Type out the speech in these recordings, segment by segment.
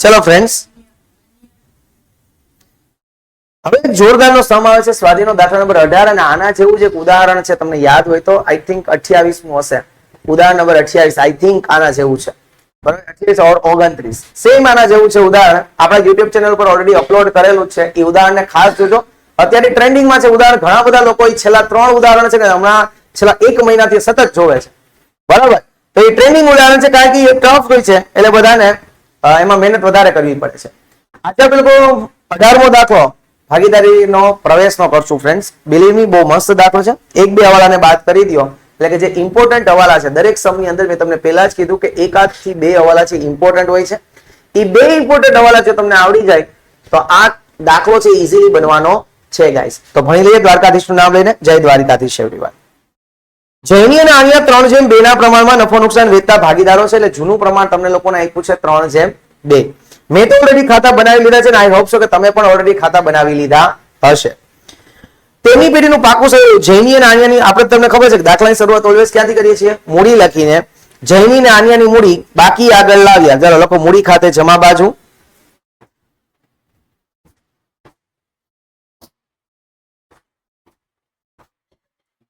ચલો ફ્રેન્ડ્સ હવે જોરદારનો સમ આવે છે. સ્વાધીનો દાખલા નંબર અઢાર અને આના જેવું જે ઉદાહરણ છે. તમને યાદ હોય તો આઈ થિંક અઠ્યાવીસમું હશે. ઉદાહરણ નંબર અઠ્યાવીસ આઈ થિંક આના જેવું છે. બરાબર? અઠ્યાવીસ ઓર ઓગણત્રીસ. સેમ આના જેવું છે ઉદાહરણ. આપણા યુટ્યુબ ચેનલ પર ઓલરેડી અપલોડ કરેલું છે. એ ઉદાહરણને ખાસ જોજો. અત્યારે ટ્રેન્ડિંગમાં છે ઉદાહરણ. ઘણા બધા લોકો છેલ્લા ત્રણ ઉદાહરણ છે ને હમણાં છેલ્લા એક મહિનાથી સતત જોવે છે. બરાબર? તો એ ટ્રેન્ડિંગ ઉદાહરણ છે કારણ કે એ ટફ હોય છે. એટલે બધાને એમાં મહેનત વધારે કરવી પડે છે. આજે આપણે લોકો અઢારમો દાખલો ભાગીદારીનો, પ્રવેશનો કરશું ફ્રેન્ડ્સ બિલીવ બહુ મસ્ત દાખલો છે. એક બે હવાલાને બાદ કરી દો એટલે કે જે ઇમ્પોર્ટન્ટ હવાલા છે, દરેક સમની અંદર મેં તમને પહેલા જ કીધું કે એકાદથી બે હવાલા છે ઇમ્પોર્ટન્ટ હોય છે. એ બે ઇમ્પોર્ટન્ટ હવાલા જો તમને આવડી જાય, તો આ દાખલો છે ઇઝીલી બનવાનો છે ગાઈસ તો ભણી લઈએ, દ્વારકાધીશનું નામ લઈને. જય દ્વારિકાધીશ એવરીવન જૈની અને આણિયા ત્રણ જેમ બે ના પ્રમાણમાં નફો નુકસાન વેચતા ભાગીદારો છે એટલે જૂનું પ્રમાણ તમને લોકોને આપ્યું છે ત્રણ જેમ બે. મેં તો ઓલરેડી ખાતા બનાવી લીધા છે અને આઈ હોપ છો કે તમે પણ ઓલરેડી ખાતા બનાવી લીધા હશે. તેની પેઢીનું પાકું છે જૈની અને આણિયાની આપણે તમને ખબર છે કે દાખલાની શરૂઆત ઓલવેઝ ક્યાંથી કરીએ છીએ? મૂડી લખીને. જૈની અને આણિયાની મૂડી બાકી આગળ લાવ્યા. ચાલો લખો મૂડી ખાતે જમા બાજુ.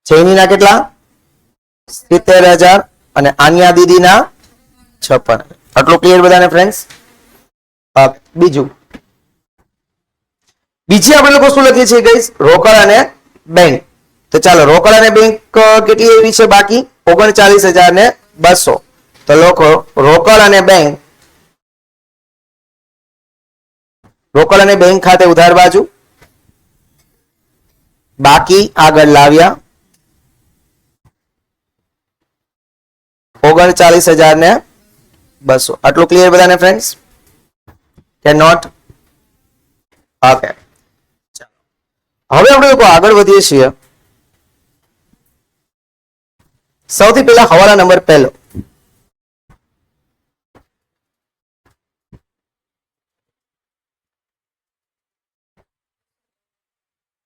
જૈનીના કેટલા? સિત્તેર હજાર અને આન્યા દીદીના છપ્પન. આટલું ક્લિયર બધાને ફ્રેન્ડ્સ બીજું. બીજી આપણે લોકો શું લખીએ છીએ ગઈસ રોકડ અને બેંક તો ચાલો, રોકડ અને બેંક કેટલી એવી છે બાકી? ઓગણચાલીસ હજાર ને બસો. તો લોકો રોકડ અને બેંક રોકડ અને બેંક ખાતે ઉધાર બાજુ. બાકી આગળ લાવ્યા. ઓગણચાલીસ હજાર ને બસો આટલું ક્લિયર બધાને ફ્રેન્ડ્સ કે નોટ ઓકે હવે આપણે લોકો આગળ વધીએ છીએ. સૌથી પહેલા હવાલા નંબર પહેલો.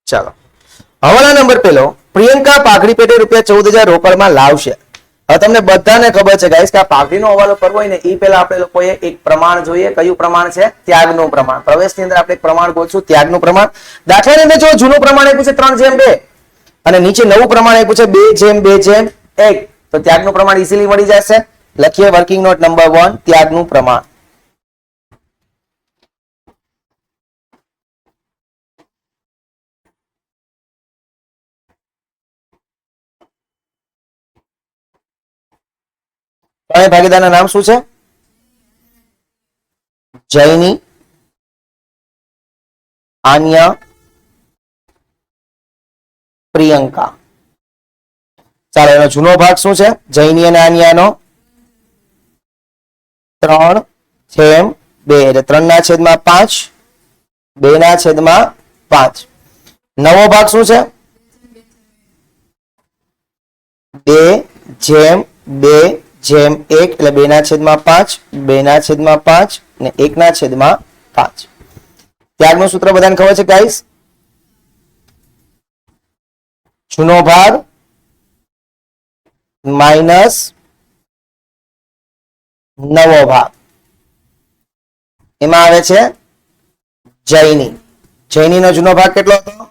ચાલો. હવાલા નંબર પહેલો. પ્રિયંકા પાઘડી પેટે રૂપિયા ચૌદ હજાર રોકડમાં લાવશે. હવે તમને બધાને ખબર છે ગાઈસ કે આ પાઘડીનો હવાલો કરવો હોય ને એ પહેલા આપણે લોકોએ એક પ્રમાણ જોઈએ. કયું પ્રમાણ છે? ત્યાગનું પ્રમાણ. પ્રવેશની અંદર આપણે એક પ્રમાણ ગોતશું, ત્યાગનું પ્રમાણ. દાખલાની અંદર જો જૂનું પ્રમાણ આપ્યું છે, ત્રણ જેમ બે. અને નીચે નવું પ્રમાણ આપ્યું છે, બે જેમ બે જેમ, એક. તો ત્યાગનું પ્રમાણ ઇઝીલી મળી જશે. લખીએ વર્કિંગ નોટ નંબર વન ત્યાગનું પ્રમાણ. ત્રણેય ભાગીદારના નામ શું છે? જૈની આન્યા, પ્રિયંકા. ચાલો, એનો જૂનો ભાગ શું છે? જૈની અને આન્યાનો ત્રણ છેમ બે, એટલે ત્રણ ના છેદમાં પાંચ બે ના છેદમાં પાંચ. નવો ભાગ શું છે? બે, જેમ બે જેમ એક એટલે બે ના છેદમાં પાંચ, બે ના છેદમાં પાંચ ને એક ના છેદમાં પાંચ. ત્યાગનું સૂત્ર બધાને ખબર છે ગાઈસ જૂનો ભાગ માઇનસ નવો ભાગ. એમાં આવે છે જૈની. જૈનીનો જૂનો ભાગ કેટલો હતો?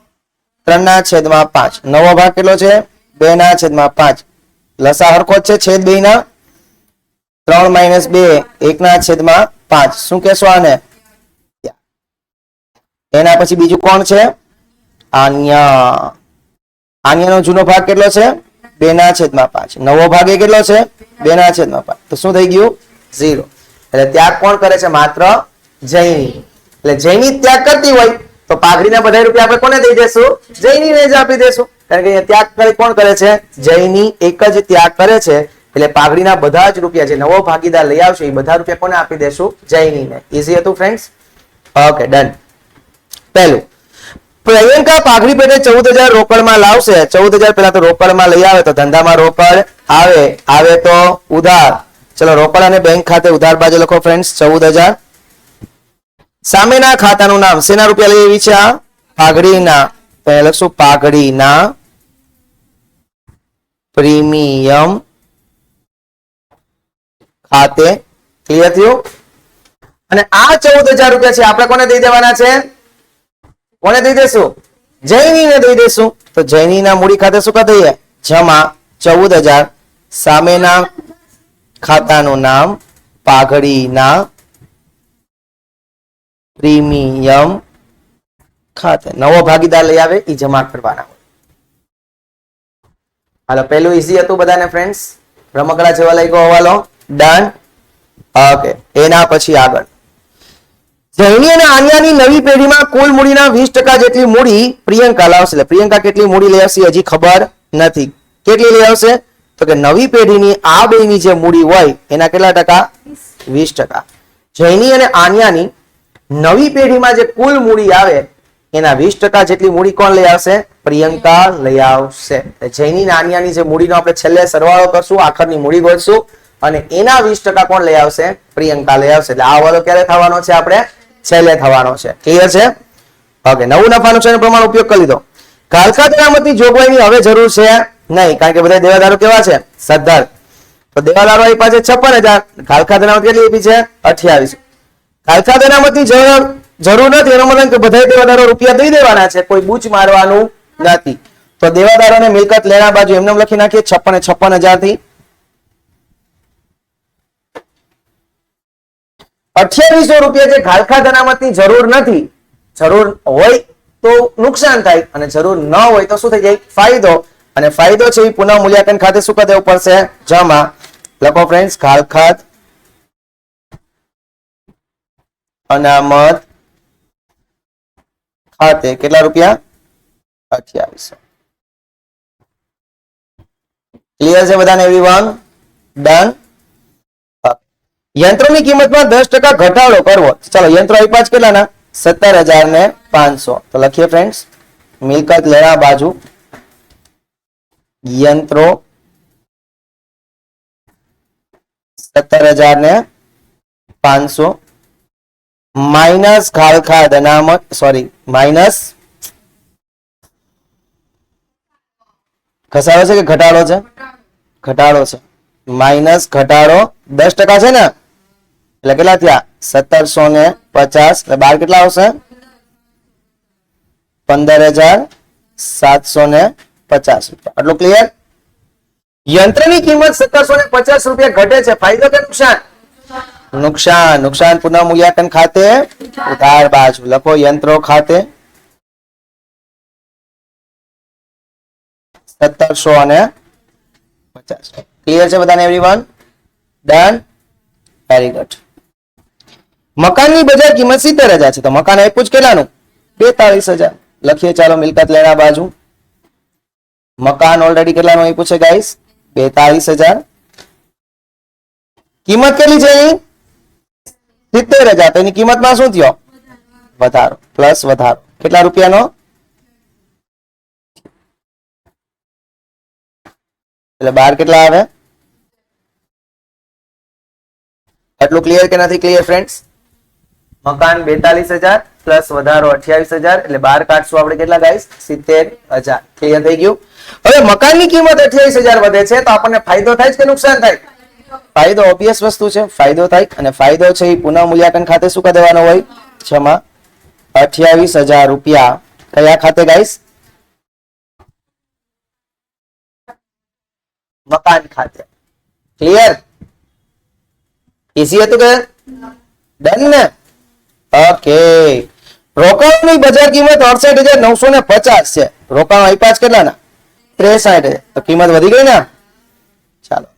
ત્રણ ના છેદમાં પાંચ. નવો ભાગ કેટલો છે? બે ના છેદમાં પાંચ. લસા હરખો છે છેદ બે ના ત્રણ માઇનસ બે, એકના છેદમાં પાંચ. શું કહેશો આને? એના પછી બીજું કોણ છે? આન્યા. આન્યાનો જૂનો ભાગ કેટલો છે? બે ના છેદમાં પાંચ. નવો ભાગ એ કેટલો છે? બે ના છેદમાં પાંચ. તો શું થઈ ગયું? ઝીરો. એટલે ત્યાગ કોણ કરે છે? માત્ર જૈની. એટલે જૈની ત્યાગ કરતી હોય તો પાઘડીના બધા રૂપિયા આપણે કોને દઈ દેશું? જૈનીને જ આપી દેશું. કારણ કે ત્યાગ કરે કોણ કરે છે? જૈની એક જ ત્યાગ કરે છે. એટલે પાઘડીના બધા જ રૂપિયા જે નવો ભાગીદાર લઈ આવશે, એ બધા રૂપિયા કોને આપી દેશું? જૈનીને ઈઝી હતું ફ્રેન્ડ્સ ઓકે ડન પહેલું. પ્રિયંકા પાઘડી પેટે ચૌદ હજાર રોકડમાં લાવશે. ચૌદ હજાર પેલા તો રોકડમાં લઈ આવે તો ધંધામાં રોકડ આવે. આવે તો ઉધાર. ચલો, રોકડ અને બેંક ખાતે ઉધાર બાજુ લખો ફ્રેન્ડ્સ ચૌદ હજાર સામેના ખાતાનું નામ. શેના રૂપિયા લઈ આવી છે આ? પાઘડીના. લખશું, પાઘડીના પ્રીમિયમ ખાતે ક્લિયર થયું? અને આ ચૌદ હજાર રૂપિયા છે, આપણે કોને દઈ દેવાના છે? કોને દઈ દેશું? જૈનીને દઈ દેશું. તો જૈનીના મૂડી ખાતે શું કરી દઈએ જમા ચૌદ હજાર સામેના ખાતાનું નામ પાઘડીના પ્રીમિયમ ખાતે. નવો ભાગીદાર લઈ આવે એ જમા કરવાના હોય. હાલો, પહેલું ઈઝી હતું બધાને ફ્રેન્ડ્સ રમકડા જેવા લઈ ગયો હવાલો. ડન ઓકે એના પછી આગળ. જૈની અને આન્યાની નવી પેઢીમાં કુલ મૂડીના વીસ ટકા જેટલી મૂડી પ્રિયંકા લાવશે. એટલે પ્રિયંકા કેટલી મૂડી લઈ આવશે હજી ખબર નથી. કેટલી લઈ આવશે? તો કે નવી પેઢીની આ બેની જે મૂડી હોય, એના કેટલા ટકા? વીસ ટકા. જૈની અને આન્યાની નવી પેઢીમાં જે કુલ મૂડી આવે, એના વીસ ટકા જેટલી મૂડી કોણ લઈ આવશે? પ્રિયંકા લઈ આવશે. જૈની આન્યાની જે મૂડીનો આપણે છેલ્લે સરવાળો કરશું, આખરની મૂડી ગોતશું. અને એના વીસ ટકા કોણ લઈ આવશે? પ્રિયંકા લઈ આવશે. એટલે આ વાળો ક્યારે થવાનો છે આપણે? છેલ્લે થવાનો છે. ક્લિયર છે? ઓકે, નવું નફાનું છે પ્રમાણ ઉપયોગ કરી લીધો કાલકા કરામતની જોગવાઈની હવે જરૂર છે નહીં, કારણ કે બધા દેવાદારો કેવા છે? સદ્ધર તો દેવાદારો એ પાસે છપ્પન હજાર. કાલકા કરામત કેટલી આપી છે? અઠ્યાવીસ. કાલકા કરામતની જરૂર જરૂર નથી. એનો મતલબ કે બધા દેવાદારો રૂપિયા દઈ દેવાના છે. કોઈ બૂચ મારવાનું નથી. તો દેવાદારોને મિલકત લેણા બાજુ એમને લખી નાખીએ, છપ્પન છપ્પન હજારથી અઠ્યાવીસો રૂપિયા જે ખાલખા અનામતની જરૂર નથી, જરૂર હોય તો નુકસાન થાય અને જરૂર ન હોય તો શું થઈ જાય? ફાયદો. અને ફાયદો છે એ પુનઃ મૂલ્યાંકન ખાતે શું કરી પડશે જમા, લખો ફ્રેન્ડ ખાલખાત અનામત ખાતે કેટલા રૂપિયા? અઠ્યાવીસો. ક્લિયર છે બધાને એવરીવન ડન યંત્રોની કિંમતમાં દસ ટકા ઘટાડો કરવો. ચાલો, યંત્રો આપ્યા છે કેટલાના? સત્તર હજાર ને પાંચસો. તો લખીએ ફ્રેન્ડ્સ મિલકત લેણા બાજુ. યંત્રો. સત્તર હજાર ને પાંચસો. માઇનસ ખાલખાદ અનામત સોરી માઇનસ. ઘસારો છે કે ઘટાડો છે? ઘટાડો છે. માઇનસ ઘટાડો દસ ટકા છે ને? એટલે કેટલા થયા? સત્તરસો ને પચાસ. એટલે બાર કેટલા આવશે? પંદર હજાર સાતસો ને પચાસ રૂપિયા. આટલું ક્લિયર યંત્રની કિંમત સત્તરસો ને પચાસ રૂપિયા ઘટે છે. ફાયદો કે નુકસાન? નુકસાન. નુકસાન પુનઃ મૂલ્યાંકન ખાતે ઉધાર બાજુ. લખો યંત્રો ખાતે. સત્તરસો અને પચાસ. ક્લિયર છે બધાને એવરીવન ડન વેરી ગુડ મકાનની બજાર કિંમત સિત્તેર હજાર છે. તો મકાન આપ્યું જ કેટલાનું? બેતાળીસ હજાર. લખીએ ચાલો મિલકત લેણા બાજુ. મકાન ઓલરેડી કેટલાનું આપ્યું છે ગાઈસ બેતાળીસ હજાર. કિંમત કેટલી છે એની? સિત્તેર હજાર. તો એની કિંમતમાં શું થયો? વધારો. પ્લસ વધારો. કેટલા રૂપિયાનો? એટલે બાર કેટલા આવે? આટલું ક્લિયર કે નથી ક્લિયર ફ્રેન્ડ્સ મકાન બેતાલીસ હજાર પ્લસ વધારો અઠ્યાવીસ હજાર. એટલે બાર કાઢશું આપણે કેટલા ગાઈસ? સિત્તેર હજાર. ક્લિયર થઈ ગયું? હવે મકાનની કિંમત અઠ્યાવીસ હજાર વધે છે, તો આપણને ફાયદો થાય કે નુકસાન થાય? ફાયદો ઓબ્વિયસ વસ્તુ છે, ફાયદો થાય અને ફાયદો છે એ પુનઃ મૂલ્યાંકન ખાતે શું કરી દેવાનો હોય? છમાં અઠ્યાવીસ હજાર રૂપિયા. કયા ખાતે ગાઈસ? મકાન ખાતે. ક્લિયર ઈઝી હતું કે? ડન ને? ઓકે રોકાણની બજાર કિંમત અડસઠ હજાર નવસો ને પચાસ છે. રોકાણ આપ્યા છે કેટલાના? ત્રેસાઠ તો કિંમત વધી ગઈ ને? ચાલો.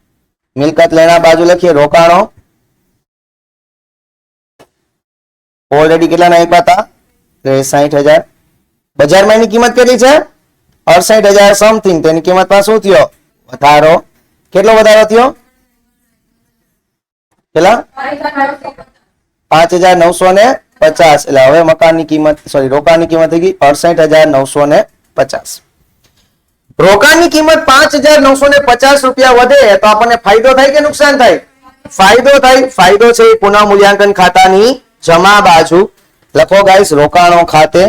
મિલકત લેણા બાજુ લખીએ રોકાણો. ઓલરેડી કેટલાના આપ્યા હતા ત્રેસાઠ હજાર. બજારમાં એની કિંમત કેટલી છે? અડસઠ હજાર સમથિંગ તેની કિંમતમાં શું થયો? વધારો. કેટલો વધારો થયો? કેટલા? પાંચ હજાર નવસો ને પચાસ. એટલે હવે મકાનની કિંમત સોરી રોકાણની કિંમત થઈ ગઈ અડસઠ હજાર નવસો ને પચાસ. રોકાણની કિંમત પાંચ હજાર નવસો ને પચાસ રૂપિયા વધે તો આપણને ફાયદો થાય કે નુકસાન થાય? ફાયદો થાય. ફાયદો છે પુનઃ મૂલ્યાંકન ખાતાની જમા બાજુ. લખો ગાઈસ રોકાણો ખાતે.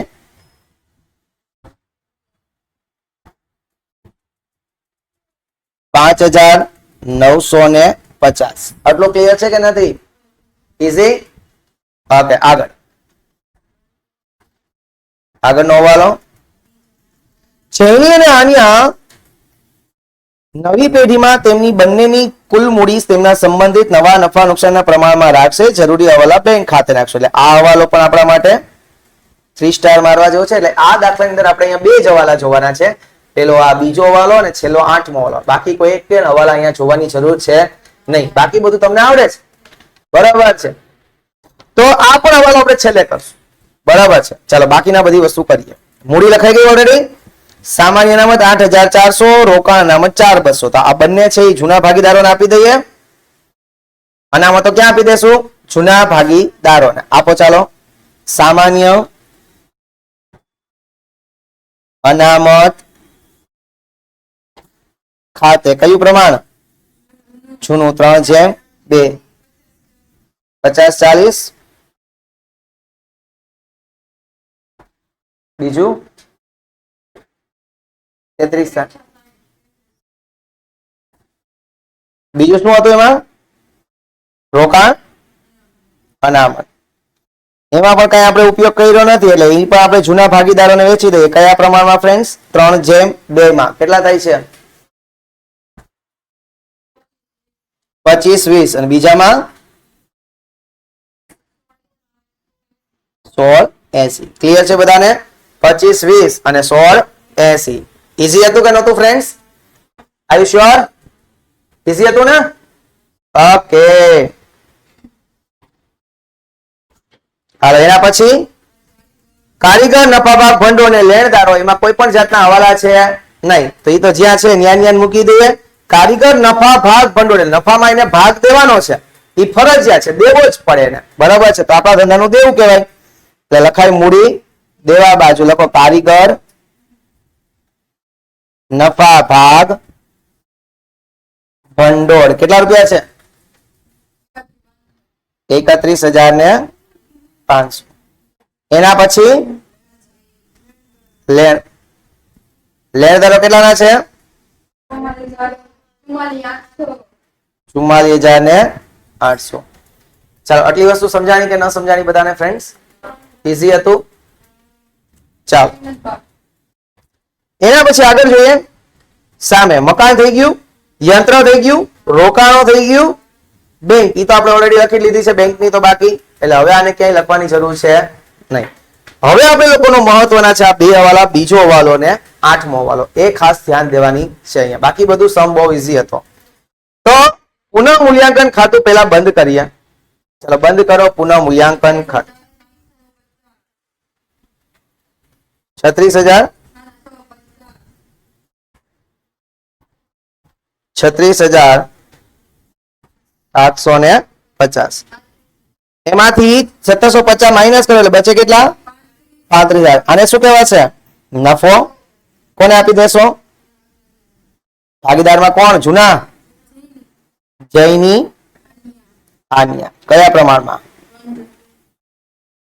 પાંચ હજાર નવસો ને પચાસ. આટલું ક્લિયર છે કે નથી? ઇઝી ઓકે આગળ. આગળનો હવાલો. જૈની અને આનિયા નવી પેઢીમાં તેમની બંનેની કુલ મૂડી તેમના સંબંધિત નવા નફા નુકસાનના પ્રમાણમાં રાખશે. જરૂરી હવાલા બેંક ખાતે રાખશે એટલે આ હવાલો પણ આપણા માટે થ્રી સ્ટાર મારવા જેવો છે. એટલે આ દાખલાની અંદર આપણે અહીંયા બે જ હવાલા જોવાના છે. પેલો આ બીજો હવાલો અને છેલ્લો આઠમો હવાલો. બાકી કોઈ એક હવાલા અહીંયા જોવાની જરૂર છે નહીં. બાકી બધું તમને આવડે છે. બરાબર છે. તો આ પણ હવાલો આપણે છેલ્લે કરશું. બરાબર છે. ચાલો બાકીના બધી વસ્તુ કરીએ. મૂડી લખાઈ ગઈ ઓલરેડી સામાન્ય અનામત આઠ હજાર ચારસો, રોકાણ અનામત ચાર બસો તો આ બંને છે એ જૂના ભાગીદારોને આપી દઈએ. અનામતો ક્યાં આપી દેશું? જૂના ભાગીદારોને. આપો ચાલો. સામાન્ય અનામત ખાતે કયું પ્રમાણ? જૂનું ત્રણ જેમ બે. પચાસ ચાલીસ. બીજું? તેત્રીસ બીજું શું હતું એમાં? રોકાણ અનામત એમાં પણ કઈ આપણે ઉપયોગ કર્યો નથી, એટલે એ પણ આપણે જૂના ભાગીદારોને વેચી દઈએ. કયા પ્રમાણમાં ફ્રેન્ડ્સ ત્રણ જેમ, બે માં. કેટલા થાય છે? પચીસ, વીસ. અને બીજામાં? સોળ, એસી. ક્લિયર છે બધાને? પચીસ વીસ અને સોળ એસી. ઇઝી હતું કે નતું friends are you sure easy હતું ને? ઓકે હાલો, એના પછી કારીગર નફા ભાગ ભંડોળ અને લેણદારો, એમાં કોઈ પણ જાતના હવાલા છે નહીં. તો એ તો જ્યાં છે ન્યાન ન્યાન મૂકી દઈએ. કારીગર, નફા, ભાગ ભંડોળ નફામાં એને ભાગ દેવાનો છે. એ ફરજિયાત છે, દેવો જ પડે એને. બરાબર છે? તો આપણા ધંધાનું દેવું કહેવાય. એટલે લખાય મૂડી દેવા બાજુ લખો કારીગર, નફા ભાગ, ભંડોળ. કેટલા રૂપિયા છે? એકત્રીસ હજાર ને પાંચસો. એના પછી લેણ લેણ દરો કેટલાના છે? ચુમ્માલીસ હજાર ને આઠસો. ચાલો, આટલી વસ્તુ સમજાણી કે ન સમજાણી બધાને ફ્રેન્ડ્સ ઇઝી હતું. ચાલો. એના પછી આગળ જોઈએ. સામે મકાન થઈ ગયું, યંત્ર થઈ ગયું, રોકાણો થઈ ગયું. બેંક એ તો આપણે ઓલરેડી લખી લીધી છે, બેંકની તો બાકી. એટલે હવે આને ક્યાંય લખવાની જરૂર છે નહીં. હવે આપણે લોકોનો મહત્વના છે આ બે હવાલા. બીજો હવાલો ને આઠમો હવાલો. એ ખાસ ધ્યાન દેવાની છે અહીંયા. બાકી બધું સમ બહુ ઈઝી હતો. તો પુનઃ મૂલ્યાંકન ખાતું પહેલા બંધ કરીએ. ચલો, બંધ કરો પુનઃ મૂલ્યાંકન ખાતું. છત્રીસ હજાર? છત્રીસ હજાર સાતસો ને પચાસ. એમાંથી સત્તરસો પચાસ માઇનસ કરો બચે કેટલા? પાંત્રીસ હજાર. આને શું કહેવાશે નફો. કોને આપી દેશો? ભાગીદારમાં કોણ? જૂના? જૈની આનિયા કયા પ્રમાણમાં?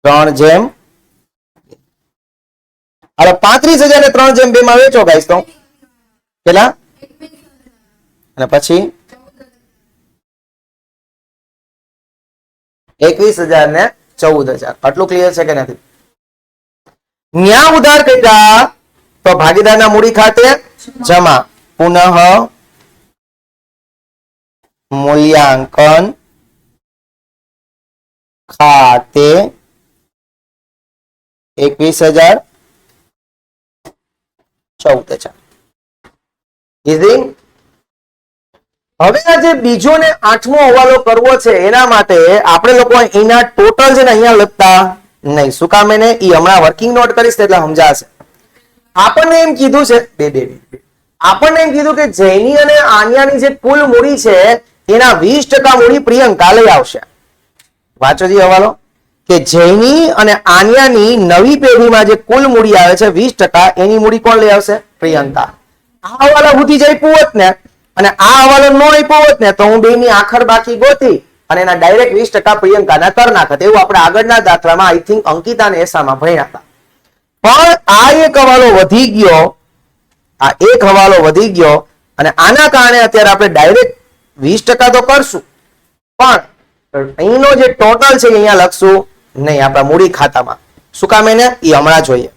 ત્રણ જેમ હવે પાંત્રીસ હજાર ને ત્રણ જેમ બે માં વેચો ગાઈસ તો. પેલા અને પછી? એકવીસ હજાર ને ચૌદ હજાર. આટલું ક્લિયર છે કે નથી? ન્યા ઉધાર કર્યા તો ભાગીદારના મૂડી ખાતે જમા. પુનઃ મૂલ્યાંકન ખાતે એકવીસ હજાર ચૌદ હજાર હવે આ જે બીજો ને આઠમો હવાલો કરવો છે, એના માટે આપણે લોકો એના ટોટલ છે ને અહીંયા લખતા નહીં. શું કામ એને? એ હમણાં વર્કિંગ નોટ કરીશ એટલે સમજાશે. આપણને એમ કીધું છે, બે બે. આપણને એમ કીધું કે જૈની અને આન્યાની જે કુલ મૂડી છે, એના વીસ ટકા મૂડી પ્રિયંકા લઈ આવશે. વાંચોજી હવાલો. કે જૈની અને આન્યાની નવી પેઢીમાં જે કુલ મૂડી આવે છે, વીસ ટકા, એની મૂડી કોણ લઈ આવશે? પ્રિયંકા. આ હવાલો બુદ્ધિ જાય હોત ને, અને આ હવાલો ન આપ્યો હોત ને, તો હું બે ની આખર બાકી ગોતી અને એના ડાયરેક્ટ વીસ ટકા પ્રિયંકાના કર નાખત. એવું આપણે આગળના દાખલામાં આઈ થિંક અંકિતા ને એસામાં ભણ્યા હતા. પણ આ એક હવાલો વધી ગયો, આ એક હવાલો વધી ગયો, અને આના કારણે અત્યારે આપણે ડાયરેક્ટ વીસ ટકા તો કરશું. પણ અહીંનો જે ટોટલ છે અહીંયા લખશું નહીં, આપણા મૂડી ખાતામાં. શું કામ એને? એ હમણાં જોઈએ.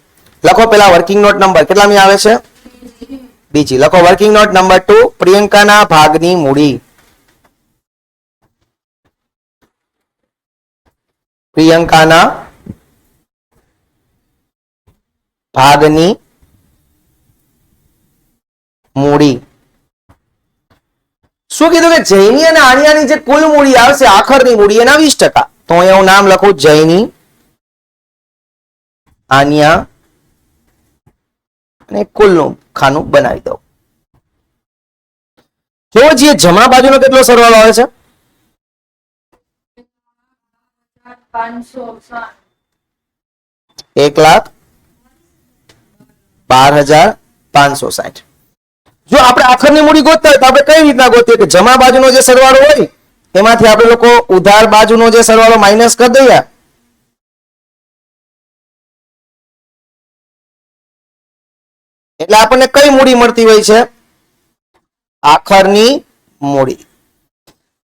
લખો પેલા વર્કિંગ નોટ નંબર કેટલામી આવે છે? બીજી. લખો વર્કિંગ નોટ નંબર ટુ પ્રિયંકાના ભાગની મૂડી. પ્રિયંકાના ભાગની મૂડી. શું કીધું કે જૈની અને આણિયાની જે કુલ મૂડી આવશે, આખરની મૂડી, એના વીસ ટકા. તો અહીંયા હું નામ લખું જૈની, આનિયા, અને કુલનું ખાનું બનાવી દઉં. જો જે જમા બાજુનો કેટલો સરવાળો આવે છે? એક લાખ બાર હજાર પાંચસો સાઠ. જો આપણે આખરની મૂડી ગોતતા હોય તો આપણે કઈ રીતના ગોતીએ કે જમા બાજુનો જે સરવાળો હોય એમાંથી આપણે લોકો ઉધાર બાજુનો જે સરવાળો માઇનસ કરી દઈએ, એટલે આપણને કઈ મૂડી મળતી હોય છે? આખરની મૂડી.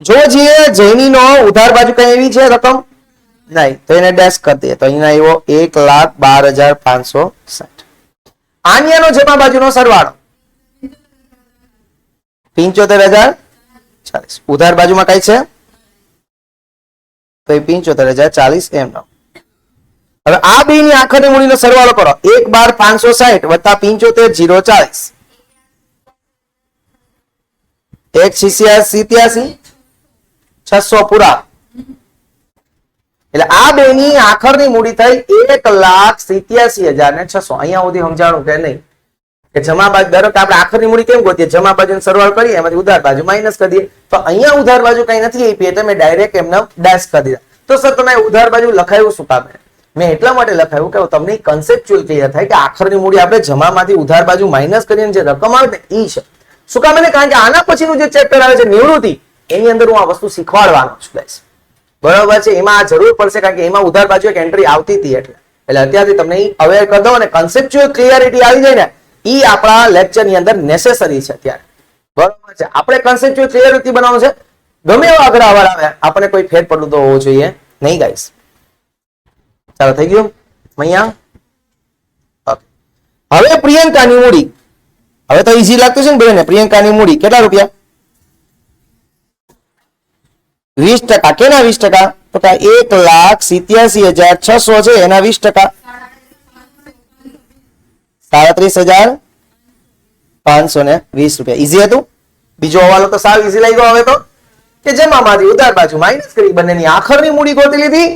જો જે જૈનીનો ઉધાર બાજુ કઈ એવી છે રકમ? નહીં, તો એને ડેશ કરી દઈએ. તો અહીંયા આવ્યો એક લાખ બાર હજાર પાંચસો સાઠ. આનિયાનો જમા બાજુનો સરવાળો. પિંચોતેર હજાર ચાલીસ. ઉધાર બાજુમાં કઈ છે? તો એ પિંચોતેર હજાર ચાલીસ એમ નો. હવે આ બે ની આખરની મૂડીનો સરવાળો કરો. એક બાર પાંચસો સાહીઠ વત્તા પિંચોતેર જીરો ચાલીસ. એક સિત્યાસી છસો પૂરા. એટલે આ બે ની આખરની મૂડી થઈ એક લાખ સિત્યાસી હજાર ને છસો. અહીંયા સુધી સમજાણું કે નહીં? કે જમા બાજુ, ધારો કે આપણે આખરની મૂડી કેમ ગોતીએ? જમા બાજુ સરવાળો કરીએ, એમાંથી ઉધાર બાજુ, માઇનસ કરી દઈએ. તો અહીંયા ઉધાર બાજુ કઈ નથી આપી એટલે મેં ડાયરેક્ટ એમને ડેશ કરી દીધા. તો સર, તમે ઉધાર બાજુ લખાયું શું કામ? મેં એટલા માટે લખાયું કે તમને કન્સેપ્ચ્યુઅલ ક્લિયર થાય કે આખરની મૂડી આપણે જમામાંથી ઉધાર બાજુ માઇનસ કરીને જે રકમ આવે ને એ છે. શું કામ? ને કારણ કે આના પછીનું જે ચેપ્ટર આવે છે, નિવૃત્તિ, એની અંદર હું આ વસ્તુ શીખવાડવાનો છું, guys. બરોબર છે? એમાં આ જરૂર પડશે કારણ કે એમાં ઉધાર બાજુ એક એન્ટ્રી આવતી હતી એટલે. એટલે અત્યારથી તમને અવેર કરી દો અને કન્સેપ્ચ્યુઅલ ક્લિયરિટી આવી જાય ને એ આપણા લેક્ચરની અંદર નેસેસરી છે અત્યારે. બરોબર છે. આપણે કન્સેપ્ચ્યુઅલ ક્લિયરિટી બનાવવું છે. ગમે એવો આગળ આવાર આવે આપણે કોઈ ફેર પડતો હોવો જોઈએ નહીં ગાઈસ ચાલો, થઈ ગયું? અહીંયા? હવે પ્રિયંકાની મૂડી. હવે તો ઈઝી લાગતું છે ને બધાને? પ્રિયંકાની મૂડી. કેટલા રૂપિયા? વીસ ટકા. કેના વીસ ટકા? તો એક લાખ સિત્યાસી હજાર છસો છે, એના વીસ ટકા. સાડત્રીસ હજાર પાંચસો ને વીસ રૂપિયા. ઈઝી હતું? બીજો હવાલો તો સાવ ઈઝી લાગ્યો હવે તો. કે જમામાંથી ઉધાર બાજુ માઇનસ કરી બંનેની આખરની મૂડી ગોતી લીધી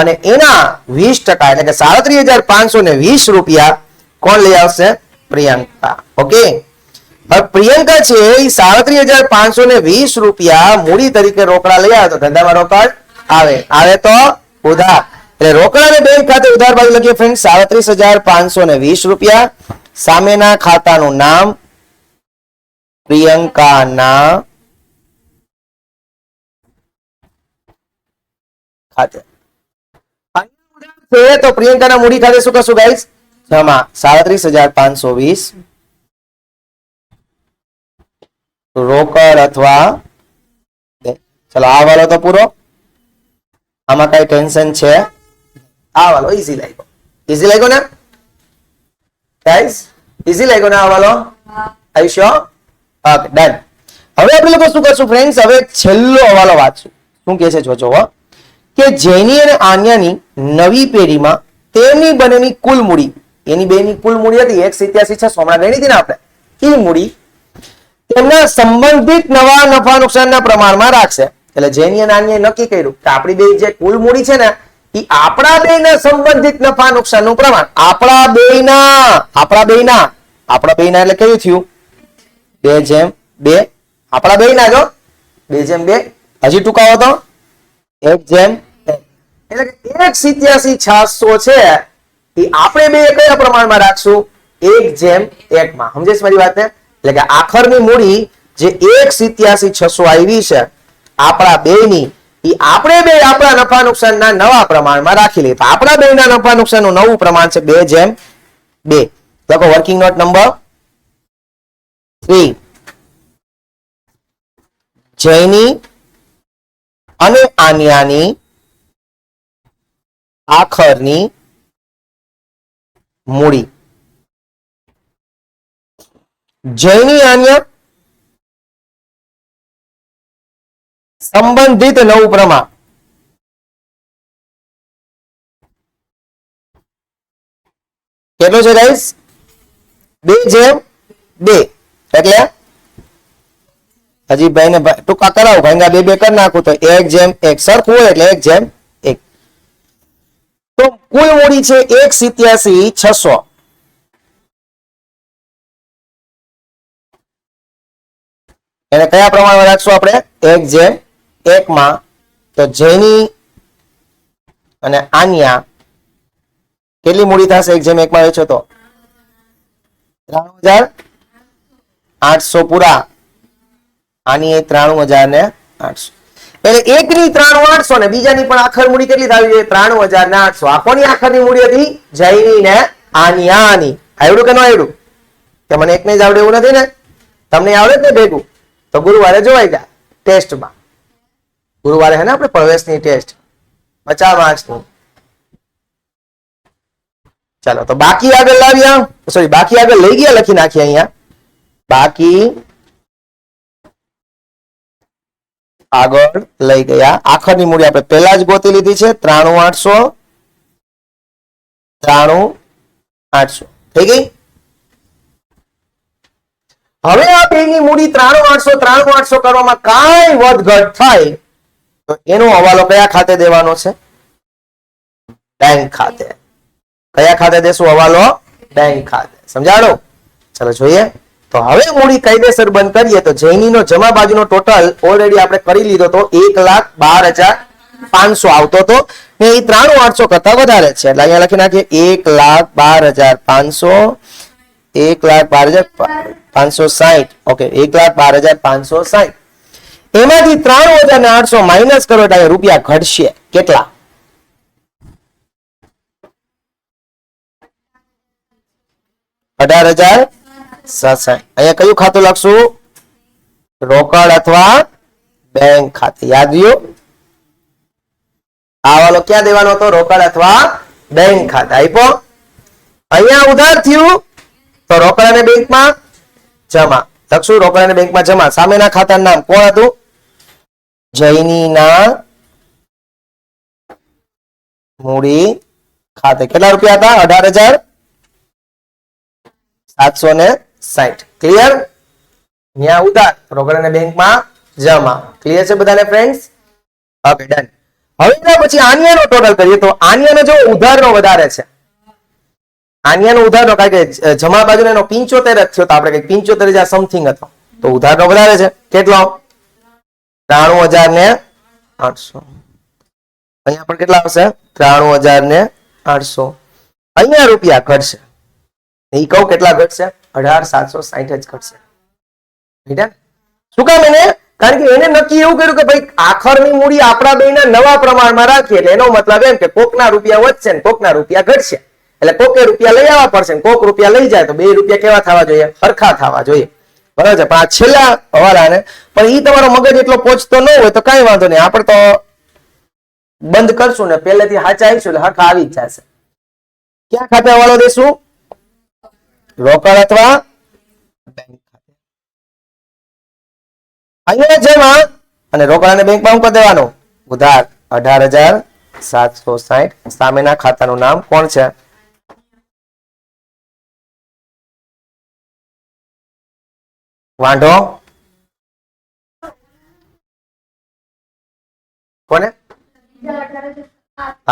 અને એના વીસ ટકા એટલે કે સાડત્રીસ હજાર પાંચસો ને વીસ રૂપિયા કોણ લઈ આવશે? પ્રિયંકા. ઓકે હવે પ્રિયંકા છે એ સાડત્રીસ હજાર પાંચસો ને વીસ રૂપિયા મૂડી તરીકે રોકડા લઈ આવે તો ધંધામાં રોકડ આવે. આવે તો ઉધાર. એટલે રોકડા બેંક ખાતે ઉધાર બાજુ લખીએ ફ્રેન્ડ સાડત્રીસ હજાર પાંચસો ને વીસ રૂપિયા. સામેના ખાતાનું નામ પ્રિયંકાના ખાતે. છે તો પ્રિયંકાના મૂડી ખાતે શું કરશું ગાઈસ જમા સાડત્રીસ હજાર પાંચસો વીસ. રોકડ અથવા. ચલો, આ વાળો તો પૂરો. આમાં કઈ ટેન્શન છે. આ વાલો ઈઝી લાગ્યો. ઈઝી લાગ્યો ને? ગાઈઝ ઈઝી લાગ્યો ને આ વાળો આઈ ઓકે ડન હવે આપણે લોકો શું કરશું ફ્રેન્ડ્સ હવે છેલ્લો હવાલો વાંચશું શું કહે છે જોજો હો. કે જૈની અને આન્યાની નવી પેઢીમાં તેમની બંનેની કુલ મૂડી એની બેની કુલ મૂડી હતી એક સિત્યાસી છે સોમણા ગણી હતી ને આપણે. એ મૂડી તેમના સંબંધિત નવા નફા નુકસાનના પ્રમાણમાં રાખશે. એટલે જેની અને આન્યાએ નક્કી કર્યું કે આપણી બે જે કુલ મૂડી છે ને આપણા બેના સંબંધિત નફા નુકસાનનું પ્રમાણ. આપણા બેના આપણા બેના આપણા બેના એટલે કયું થયું? બે જેમ બે. આપણા બેના જો બે જેમ બે. હજી ટૂંકાવો તો. એક જેમ. એટલે કે એક સિત્યાસી છસો છે. એ આપણે બે કયા પ્રમાણમાં રાખશું? એક જેમ એક માં સમજે છે મારી વાત એટલે કે આખરની મૂડી જે એક સિત્યાસી છસો આવી છે, આપણા બે ની એ આપણે બે આપણા નફા નુકસાનના નવા પ્રમાણમાં રાખી લઈએ. આપણા બે ના નફા નુકસાનનું નવું પ્રમાણ છે બે જેમ બે. લખો working note number three Jaini અને આન્યાની આખરની મૂડી. જયની, આન્ય સંબંધિત નવું પ્રમાણ. કેટલું છે ગાઈસ બે જેમ બે. એટલે હજી ભાઈને ટૂંકા કરાવું ભાઈ બે બે કરી નાખું તો એક જેમ એક સરખું હોય એટલે એક જેમ એક. તો કુલ મૂડી છે એક સિત્યાસી છસો. એને કયા પ્રમાણમાં રાખશું આપણે? એક જેમ એકમાં તો જેની અને આન્યા કેટલી મૂડી થશે એક જેમ એકમાં વેચો તો? ત્રાણું હજાર આઠસો પૂરા. આની ત્રાણું હજાર ને આઠસો. એટલે એકની ત્રાણું આઠસો ને બીજાની પણ આખર મૂડી કેટલી થવી ત્રાણું હજાર ને આઠસો. આ કોની આખરની મૂડી હતી જૈની ને આની આની આવડું કે ન આવડું કે મને એકને જ આવડે એવું નથી ને? તમને આવડે જ ને ભેગું? તો ગુરુવારે જોવાઈ જાય ટેસ્ટમાં. ગુરુવારે હે ને આપણે પ્રવેશની ટેસ્ટ? પચાસ માર્ક્સની ચાલો, તો બાકી આગળ લાવ્યા સોરી બાકી આગળ લઈ ગયા, લખી નાખીએ અહીંયા. બાકી આગળ લઈ ગયા. આખરની મૂડી આપણે પહેલા જ ગોતી લીધી છે. ત્રાણું આઠસો. ત્રાણું આઠસો. થઈ ગઈ? હવે આ બેની મૂડી ત્રાણું આઠસો ત્રાણું આઠસો કરવામાં કાંઈ વધઘટ થાય તો એનો હવાલો કયા ખાતે દેવાનો છે? બેંક ખાતે. કયા ખાતે દેશું હવાલો? બેંક ખાતે. સમજાણો? ચલો જોઈએ. તો હવે મૂડી કાયદેસર બંધ કરીએ તો જૈનીનો જમા બાજુનો ટોટલ ઓલરેડી આપણે કરી લીધો તો એક લાખ બાર હજાર પાંચસો આવતો હતો. ને એ ત્રાણું આઠસો કરતા વધારે છે. એટલે અહીંયા લખી નાખીએ, એક લાખ બાર હજાર પાંચસો, એક લાખ બાર હજાર પાંચસો સાહીઠ ઓકે, એક લાખ બાર હજાર પાંચસો સાહીઠ એમાંથી ત્રાણું હજાર ને આઠસો માઇનસ કરો એટલે રૂપિયા ઘટશે. કેટલા? અઢાર હજાર સાતસો અહીંયા કયું ખાતું લખશું? રોકડ અથવા બેંક ખાતે. યાદ રહ્યું? આ વાલો ક્યાં દેવાનો હતો? રોકડ અથવા બેંક ખાતે. આપ્યો અહીંયા ઉધાર થયું તો રોકડ અને બેંકમાં જમા. લખશું રોકડ અને બેંકમાં જમા. સામેના ખાતાનું નામ કોણ હતું? જૈનીના મૂડી ખાતે. કેટલા રૂપિયા હતા? અઢાર હજાર સાતસો ને સાઠ ક્લિયર ત્યાં ઉધાર રોકડ બેંકમાં જમા. ક્લિયર છે બધાને ફ્રેન્ડ્સ ઓકે ડન હવે પછી આનિયાનો ટોટલ કરીએ તો આનિયાનો જો ઉધારનો વધારે છે. આનિયાનો ઉધારનો કારણ કે જમા બાજુનો એનો 75 જ થયો તો આપણે કઈ 75 હજાર સમથિંગ હતો. તો ઉધારનો વધારે છે. કેટલો? ત્રાણું હજાર ને આઠસો. અહીંયા પણ કેટલા આવશે? ત્રાણું હજાર ને આઠસો. અહીંયા રૂપિયા ઘટશે. એ કહું કેટલા ઘટશે? અઢાર સાતસો સાહીઠ જ ઘટશે. શું કામ એને? કારણ કે એને નક્કી એવું કર્યું કે ભાઈ આખરની મૂડી આપણા બે નવા પ્રમાણમાં રાખીએ એટલે એનો મતલબ એમ કે કોકના રૂપિયા વધશે ને કોકના રૂપિયા ઘટશે. એટલે કોકે રૂપિયા લઈ આવવા પડશે ને કોક રૂપિયા લઈ જાય તો બે રૂપિયા કેવા થવા જોઈએ? સરખા થવા જોઈએ. બરાબર છે? પણ આ છેલ્લા હવાલાને પણ એ તમારો મગજ એટલો પહોંચતો ન હોય તો કઈ વાંધો નહીં. આપણે તો બંધ કરશું ને, પહેલેથી હાચા આવીશું એટલે હરખા આવી જ જશે. ક્યાં ખાતે હવાલો દેશું? રોકડ અથવા બેંક ખાતે. અહીંયા જેમાં અને રોકડ અને બેંકમાં શું કરી દેવાનું. ઉધાર અઢાર હજાર સાતસો સાઠ સામેના ખાતાનું નામ કોણ છે? વાંઢો. કોને?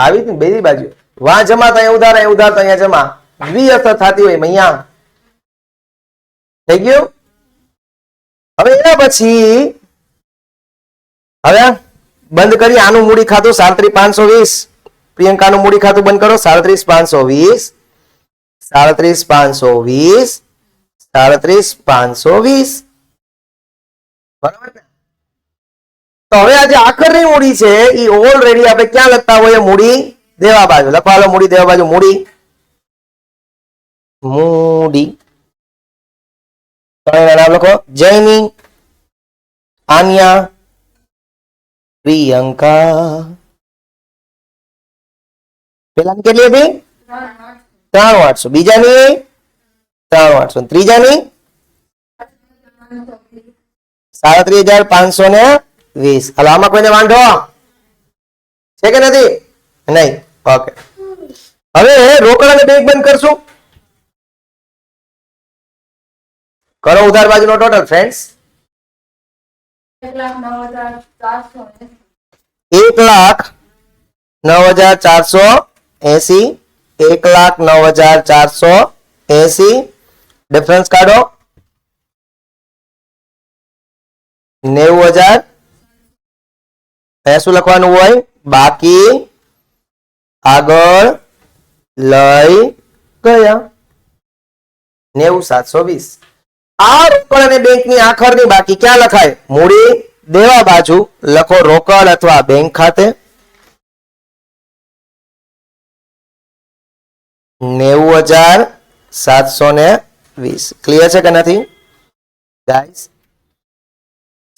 આવી હતી બેની બાજુ. વાં જમા તો ઉધાર, અહીંયા ઉધાર તો અહીંયા જમા. દ્વિ અસર થતી હોય અહીંયા. થઈ ગયું? હવે એના પછી, હવે બંધ કરી આનું મૂડી ખાતું સાડત્રીસ પાંચસો વીસ. પ્રિયંકાનું મૂડી ખાતું બંધ કરો. સાડત્રીસ પાંચસો વીસ. સાડત્રીસ પાંચસો વીસ. સાડત્રીસ પાંચસો વીસ. બરાબર ને? તો હવે આ જે આખરની મૂડી છે એ ઓલરેડી આપણે ક્યાં લખતા હોઈએ? મૂડી દેવા બાજુ. લખવા લો મૂડી દેવા બાજુ, મૂડી. મૂડી. નામ લખો. જૈની આન્યા, પ્રિયંકા. પેલાની કેટલી હતી? ત્રણ આઠ આઠસો બીજાની? ત્રણ આઠસો ત્રીજાની. સાડત્રીસ હજાર પાંચસો ને વીસ. હાલો, આમાં કોઈને વાંધો? છે કે નથી? નહીં. ઓકે. હવે રોકડ અને બેંક બંધ કરશું. કરો ઉધાર બાજુનો ટોટલ ફ્રેન્ડ્સ એક લાખ નવ હજાર ચારસો એંસી. એક લાખ નવ હજાર ચારસો એસી. ડિફરન્સ કાઢો. નેવું હજાર અહીંયા શું લખવાનું હોય. બાકી આગળ લઈ ગયા. નેવું, સાતસો વીસ. આ રોકડ અને બેંકની આખરની બાકી ક્યાં લખાય? મૂડી દેવા બાજુ લખો રોકડ અથવા બેંક ખાતે. નેવું હજાર સાતસો ને વીસ. ક્લિયર છે કે નથી? ગાઈસ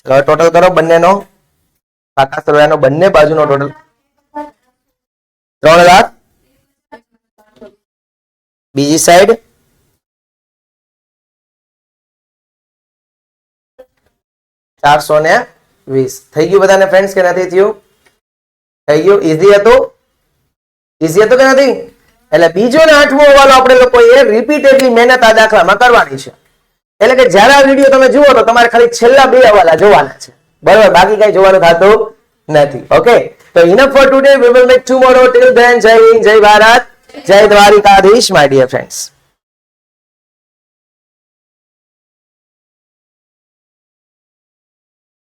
ટોટલ કરો બંનેનો. કાકા સરવાયાનો બંને બાજુનો ટોટલ ત્રણ લાખ. બીજી સાઈડ ચારસો ને વીસ. થઈ ગયું બધાને ફ્રેન્ડ્સ કે નથી થયું? થઈ ગયું? ઈઝી હતું? ઈઝી હતું કે નથી? એટલે બીજો ને આઠમો હવાલો આપણે લોકોએ રિપીટેડલી મહેનત આ દાખલામાં કરવાની છે. એટલે કે જ્યારે આ વીડિયો તમે જુઓ તો તમારે ખાલી છેલ્લા બે હવાલા જોવાના છે. બરોબર, બાકી કઈ જોવાનું થતું નથી, ઓકે? તો enough for today we will meet tomorrow till then Jai Hind, Jai Bharat. જય દ્વારિકાધીશ માય ડિયર ફ્રેન્ડ્સ